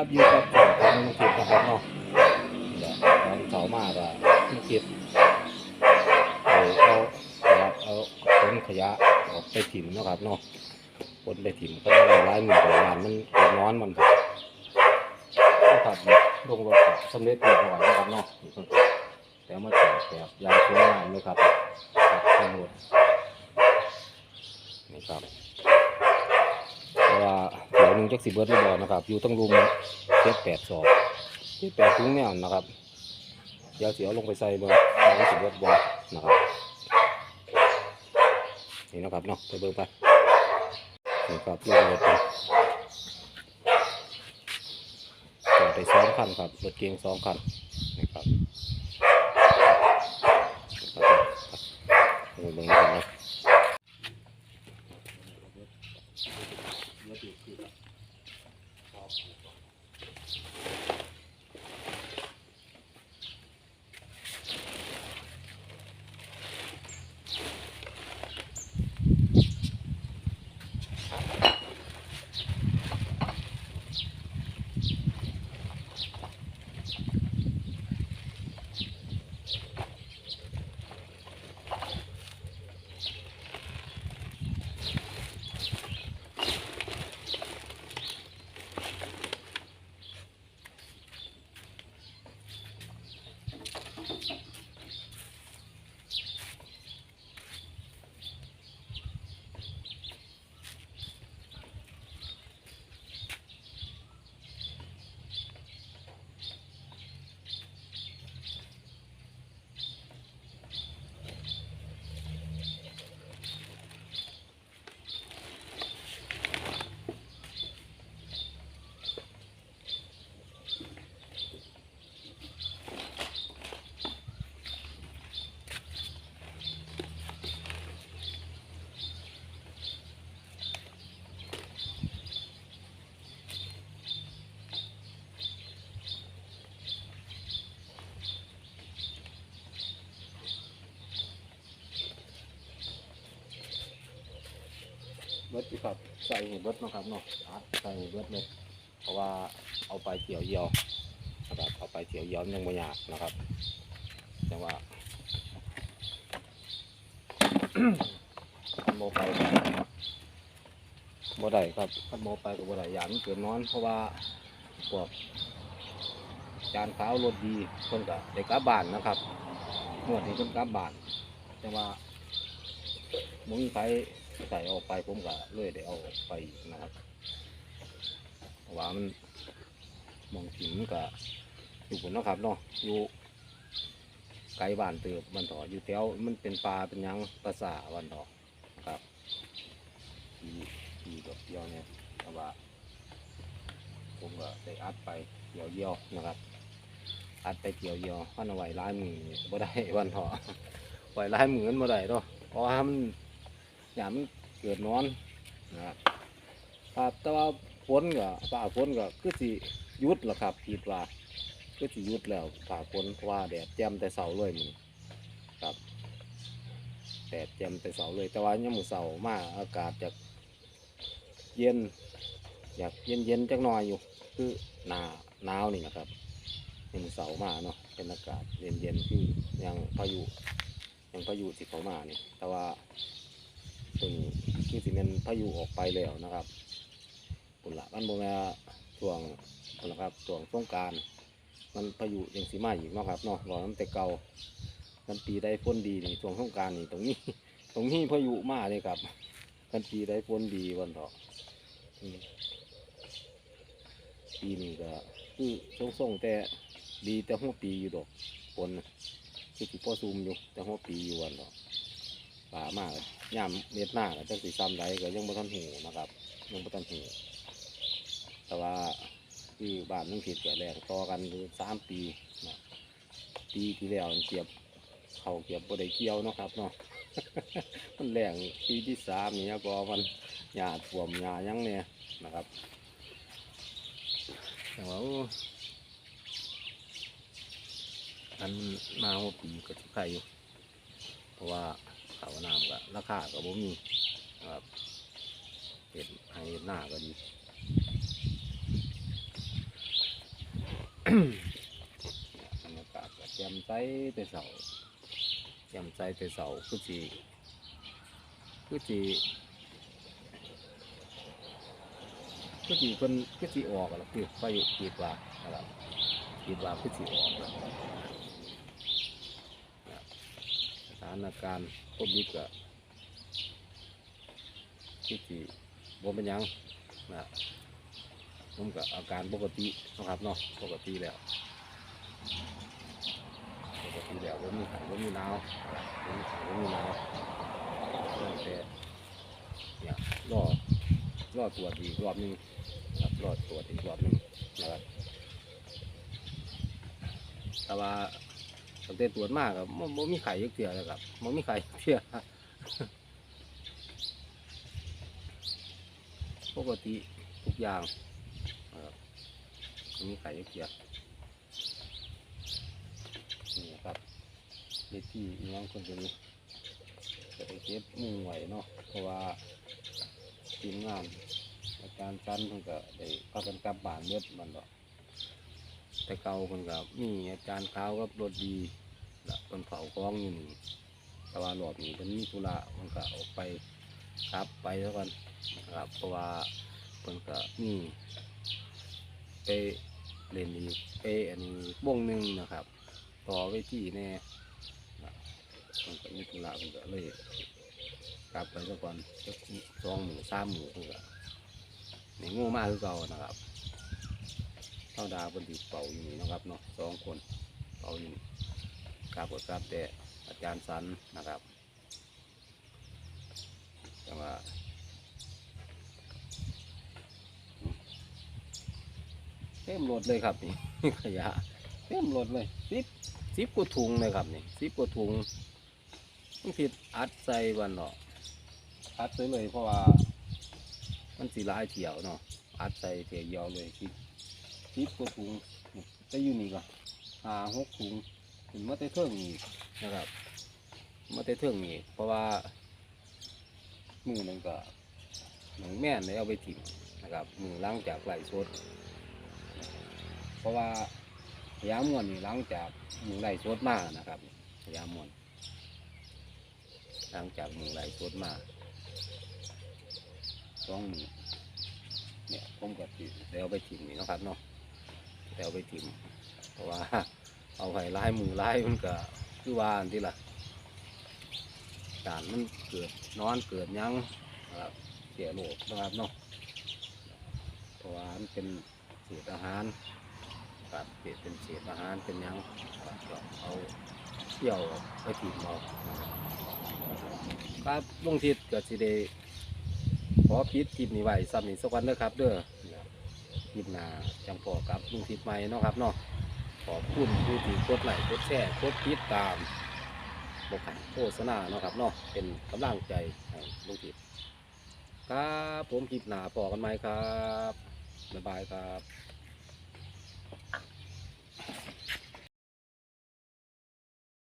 ครับอยู่กับผมของลุงคิดนะครับเนาะเดี๋ยวตอนเช้ามากอะลุงคิดเอาเอาเอาขนขยะออกไปถิ่มนะครับเนาะขนไปถิ่มก็ได้ร้ายหมื่นกว่าล้านมันเดือดร้อนมันครับนะครับลงรถครับสำเร็จเรียบร้อยนะครับเนาะแต่มาจอดแบบยางสวยงามเลยครับครับเครื่องรถนี่ครับเพราะว่า เดี๋ยวหนึ่งจักสิเบิร์ดหรือบ่นะครับ อยู่ตั้งรุมเจ็ดแปดสอบเจ็ดแปดถุงแนวนะครับเดี๋ยวเสียวลงไปใส่เบอร์ว่าสิบเบิร์ดบ่นะครับนี่นะครับเนาะไปเบิร์ไปนี่ครับลงรถไปจอดได้สองคันครับรถเก๋งสองคันนี่ครับ เบิดครับใส่ให้เบิดเนาะครับเนาะอัดใส่ให้เบิดเลยเพราะว่าเอาไปเกี่ยวเยียวนะครับเอาไปเกี่ยวเยียวมันยังไม่ยากนะครับแต่ว่าคันโมไปบ่ได้ครับคันโมไปก็บ่ได้ยานมันเกินนอน เพราะว่าพวกจานขาวรถดีเพิ่นก็ได้กลับบ้านนะครับงวดนี้เพิ่นกลับบ้านแต่ว่าบ่มีไฟ ใส่ออกไปผมก็เลยได้เอาออกไปนะครับว่ามันมองถิ่มมันก็อยู่บนนะครับเนาะอยู่ไกลบ้านเติบวันต่ออยู่แถวมันเป็นปลาเป็นยังภาษาวันต่อครับทีทีดอกเดียวเนี่ยแต่ว่าผมก็ได้อัดไปเกี่ยวเยี่ยวนะครับ อัดไปเกี่ยวเยี่ยวพันเอาไว้ร้ายมือนี่บ่ได้วันต่อไว้ร้ายมือมันบ่ได้เนาะเพราะว่ามัน อย่ามันเกิดนอนนะครับครับแต่ว่าฝนก็ฝ่าฝนก็คือสิหยุดแล้วครับคิดว่าคือสิหยุดแล้วฝ่าฝนเพราะว่าแดดแจ่มแต่เสาเลยมันครับแดดแจ่มแต่เสาเลย แต่ว่ายังมือเสามาอากาศจะเย็น อยากเย็นเย็นจักหน่อยอยู่ คือหนาหนาวนี่นะครับยังมือเสามาเนาะเป็นอากาศเย็นเย็นคือยังพายุยังพายุสิเขามานี่แต่ว่า ซึ่งคือสิเป็นพายุออกไปแล้วนะครับปุ่นละมันโมแม่ช่วงปุ่นละครับช่วงสงการมันพายุยังสีมาอีกเนาะครับเนาะรอน้ำแต่เก่ามันปีได้ฝนดีนี่ช่วงสงการนี่ตรงนี้ ตรงนี้พายุมาเลยครับมันปีได้ฝนดีวันเถาะปีนี้ก็คือส่งๆแต่ดีแต่หัวปีอยู่ดอกฝนน่ะคือสิพ่อซูมอยู่แต่หัวปีอยู่วันเถาะ ป่ามากย่ามเม็ดหน้าก็จังสีซ้ำไรก็ยังบ่ทันหูนะครับ ยังบ่ทันหูแต่ว่าคือบ้านนึงผิดเกิดแรงต่อกันคือสามปีนะปีที่แล้วเก็บเขาเก็บบ่ได้เกี่ยวนะครับเนาะมันแรงปีที่สามนี่ก็มันหญ้าท่วมหญ้ายังเนี่ยนะครับแต่ว่าอันมาหัวปีก็สิใครอยู่เพราะว่า ขาวน้ำก็ราคาก็บ่มีครับเห็ดให้หน้าก็ดีบรรยากาศก็แจ่มใสแต่เสาแจ่มใสแต่เสาคือสีคือสีคือสีเพิ่นคือสีออกแล้วคือไฟคิดว่านะครับคิดว่าคือสีออกแล้วถานการณ์โควิดก็คือสีบ่เป็นยังนะผมก็อาการปกตินะครับเนาะปกติแล้วปกติแล้วว่มีไข่ว่มีหนาวว่มีไข่ว่มีหนาวตั้งแต่เนี่ยรอรอตรวจอีกรอบหนึงนะครับรอตรวจอีกรอบหนึงนะครับแต่ว่า ตั้งแต่ตรวจมากครับบ่มีไข่ยักเทียเลยครับมันมีไข่ยักเทียปกติทุกอย่างครับบ่มีไข่ยักเทียนี่ครับเลขที่อีหยังคนนี้จะไปเก็บมุ่งไหวเนาะเพราะว่าทีมงานอาจารย์จันเพิ่นก็ได้พากันกลับบ้านเมื่อมันดอกแต่เก่าเพิ่นก็มีอาจารย์ขาวกับรถดี ละเพิ่นเผากองอยู่นี่แต่ว่ารอบนี้เพิ่นมีธุระเพิ่นก็ออกไปครับไปแล้วกันครับเพราะว่าเพิ่นก็มีไปเล่นอีกไปอันนี้วงหนึ่งนะครับ ต่อไว้ที่แน่มันก็มีธุระมันก็เลยกลับไปซะก่อนสักสองหมื่นสามหมื่นเพื่อในงูมากคือเก่านะครับเท่าดาบนติเป่าอยู่นี่นะครับเนาะสองคนเป่าอยู่นี่ กราบกดกราบแต่อาจารย์สันนะครับแต่ว่าเต็มรถเลยครับนี่ขยะเต็มรถเลยสิบสิบกว่าถุงเลยครับนี่สิบกว่าถุงต้องผิดอัดใส่วันเนาะอัดใส่เลยเพราะว่า มันสีลายเที่ยวเนาะอัดใส่เที่ยวยาวเลยสิบสิบกว่าถุงจะอยู่นี่ก็ห้าหกถุง ถึงมาแต่เทิงนี่นะครับ มาแต่เทิงนี่เพราะว่ามือหนึงก็หนังแม่นได้เอาไปถิ่มนะครับมือล้างจากไหลสดเพราะว่ายามวนนี่หลังจากมึงไหลสดมานะครับยามวนหลังจากมึงไหลสดมาสองมือเนี่ยผมก็ติเดี๋ยวไปถิ่มนี่นะครับเนาะเดี๋ยวไปถิ่มเพราะว่า เอาไข่ลายมือลายมันก็คือว่าอันที่ละการมันเกิดนอนเกิดยังครับเสียโลกนะครับเนาะเพราะว่ามันเป็นเศษอาหารครับเศษเป็นเศษอาหารเป็นยังครับเอาเที่ยวไปถิ่มเอาครับลงทิศก็สิได้ขอพิษทิศนี้ไว้ซ้ำนี้สักวันเด้อครับ เด้อคลิปหน้าจังพอกับลุงทิศใหม่เนาะครับเนาะ ขอบคุณผู้ที่กดไลค์กดแชร์กดติดตามบกให้โฆษณาเนาะครับเนาะเป็นกำลังใจให้ลุงทิศครับผมคลิปหนาพอกันไหมครับบ๊ายบายครับ